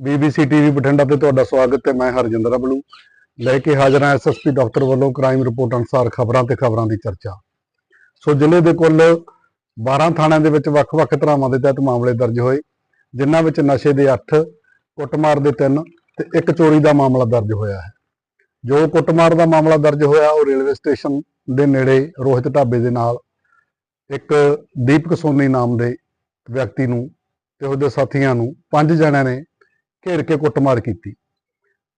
BBC TV Bathinda ਤੇ ਤੁਹਾਡਾ ਸਵਾਗਤ ਹੈ, ਮੈਂ ਹਰਜਿੰਦਰ ਅਬਲੂ। ਲੈ ਕੇ ਹਾਜ਼ਰ ਹਾਂ ਐਸਐਸਪੀ ਡਾਕਟਰ ਵੱਲੋਂ ਕ੍ਰਾਈਮ ਰਿਪੋਰਟ ਅਨੁਸਾਰ ਖਬਰਾਂ ਤੇ ਖਬਰਾਂ ਦੀ ਚਰਚਾ। ਸੋ ਜ਼ਿਲ੍ਹੇ ਦੇ ਕੁੱਲ 12 ਥਾਣਿਆਂ ਦੇ ਵਿੱਚ ਵੱਖ-ਵੱਖ ਧਰਾਵਾਂ ਦੇ ਤਹਿਤ ਮਾਮਲੇ ਦਰਜ ਹੋਏ, ਜਿਨ੍ਹਾਂ ਵਿੱਚ ਨਸ਼ੇ ਦੇ 8 ਕੁੱਟਮਾਰ ਦੇ 3 ਤੇ ਇੱਕ ਚੋਰੀ ਦਾ ਮਾਮਲਾ ਦਰਜ ਹੋਇਆ ਹੈ। ਜੋ ਕੁੱਟਮਾਰ ਦਾ ਮਾਮਲਾ ਦਰਜ ਹੋਇਆ, ਉਹ ਰੇਲਵੇ ਸਟੇਸ਼ਨ ਦੇ ਨੇੜੇ ਰੋਹਿਤ ਢਾਬੇ ਦੇ ਨਾਲ ਇੱਕ ਦੀਪਕ ਸੋਨੀ ਨਾਮ ਦੇ ਵਿਅਕਤੀ ਨੂੰ ਤੇ ਉਹਦੇ ਸਾਥੀਆਂ ਨੂੰ ਪੰਜ ਜਣਿਆਂ ਨੇ ਘੇਰ ਕੇ ਕੁੱਟਮਾਰ ਕੀਤੀ,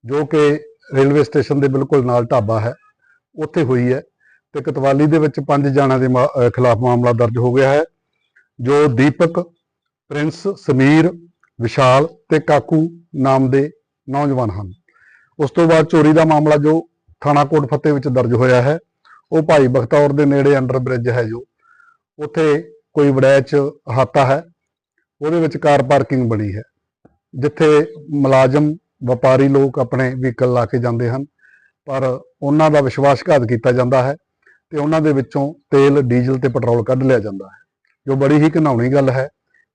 ਜੋ ਕਿ ਰੇਲਵੇ ਸਟੇਸ਼ਨ ਦੇ ਬਿਲਕੁਲ ਨਾਲ ਢਾਬਾ ਹੈ, ਉੱਥੇ ਹੋਈ ਹੈ ਤੇ ਕਤਵਾਲੀ ਦੇ ਵਿੱਚ ਪੰਜ ਜਣਿਆਂ ਦੇ ਮਾ- ਖਿਲਾਫ ਮਾਮਲਾ ਦਰਜ ਹੋ ਗਿਆ ਹੈ, ਜੋ ਦੀਪਕ, ਪ੍ਰਿੰਸ, ਸਮੀਰ, ਵਿਸ਼ਾਲ ਤੇ ਕਾਕੂ ਨਾਮ ਦੇ ਨੌਜਵਾਨ ਹਨ। ਉਸ ਤੋਂ ਬਾਅਦ ਚੋਰੀ ਦਾ ਮਾਮਲਾ ਜੋ ਥਾਣਾ ਕੋਟ ਫਤਿਹ ਵਿੱਚ ਦਰਜ ਹੋਇਆ ਹੈ, ਉਹ ਭਾਈ ਬਖਤੌਰ ਦੇ ਨੇੜੇ ਅੰਡਰ ਬ੍ਰਿਜ ਹੈ ਜੋ, ਉੱਥੇ ਕੋਈ ਵੜੈਚ ਹਾਤਾ ਹੈ, ਉਹਦੇ ਵਿੱਚ ਕਾਰ ਪਾਰਕਿੰਗ ਬਣੀ ਹੈ। ਜਿੱਥੇ ਮੁਲਾਜ਼ਮ, ਵਪਾਰੀ ਲੋਕ ਆਪਣੇ ਵਹੀਕਲ ਲਾ ਕੇ ਜਾਂਦੇ ਹਨ, ਪਰ ਉਹਨਾਂ ਦਾ ਵਿਸ਼ਵਾਸਘਾਤ ਕੀਤਾ ਜਾਂਦਾ ਹੈ ਤੇ ਉਹਨਾਂ ਦੇ ਵਿੱਚੋਂ ਤੇਲ, ਡੀਜ਼ਲ ਤੇ ਪੈਟਰੋਲ ਕੱਢ ਲਿਆ ਜਾਂਦਾ ਹੈ, ਜੋ ਬੜੀ ਹੀ ਘਿਨਾਉਣੀ ਗੱਲ ਹੈ,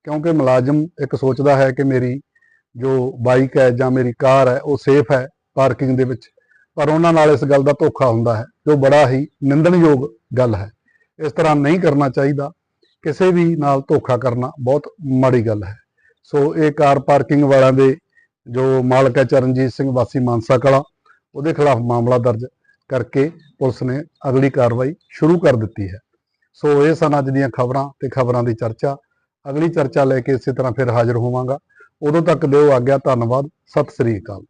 ਕਿਉਂਕਿ ਮੁਲਾਜ਼ਮ ਇੱਕ ਸੋਚਦਾ ਹੈ ਕਿ ਮੇਰੀ ਜੋ ਬਾਈਕ ਹੈ ਜਾਂ ਮੇਰੀ ਕਾਰ ਹੈ, ਉਹ ਸੇਫ ਹੈ ਪਾਰਕਿੰਗ ਦੇ ਵਿੱਚ, ਪਰ ਉਹਨਾਂ ਨਾਲ ਇਸ ਗੱਲ ਦਾ ਧੋਖਾ ਹੁੰਦਾ ਹੈ, ਜੋ ਬੜਾ ਹੀ ਨਿੰਦਣਯੋਗ ਗੱਲ ਹੈ। ਇਸ ਤਰ੍ਹਾਂ ਨਹੀਂ ਕਰਨਾ ਚਾਹੀਦਾ, ਕਿਸੇ ਵੀ ਨਾਲ ਧੋਖਾ ਕਰਨਾ ਬਹੁਤ ਮਾੜੀ ਗੱਲ ਹੈ। ਸੋ ਇਹ ਕਾਰ ਪਾਰਕਿੰਗ ਵਾਲਿਆਂ ਦੇ ਜੋ ਮਾਲਕ ਹੈ ਚਰਨਜੀਤ ਸਿੰਘ ਵਾਸੀ ਮਾਨਸਾ ਕਲਾ, ਉਹਦੇ ਖਿਲਾਫ ਮਾਮਲਾ ਦਰਜ ਕਰਕੇ ਪੁਲਿਸ ਨੇ ਅਗਲੀ ਕਾਰਵਾਈ ਸ਼ੁਰੂ ਕਰ ਦਿੱਤੀ ਹੈ। ਸੋ ਇਹ ਸਨ ਅੱਜ ਦੀਆਂ ਖਬਰਾਂ ਤੇ ਖਬਰਾਂ ਦੀ ਚਰਚਾ। ਅਗਲੀ ਚਰਚਾ ਲੈ ਕੇ ਇਸੇ ਤਰ੍ਹਾਂ ਫਿਰ ਹਾਜ਼ਰ ਹੋਵਾਂਗਾ। ਉਦੋਂ ਤੱਕ ਦਿਓ ਆਗਿਆ, ਧੰਨਵਾਦ, ਸਤਿ ਸ੍ਰੀ ਅਕਾਲ।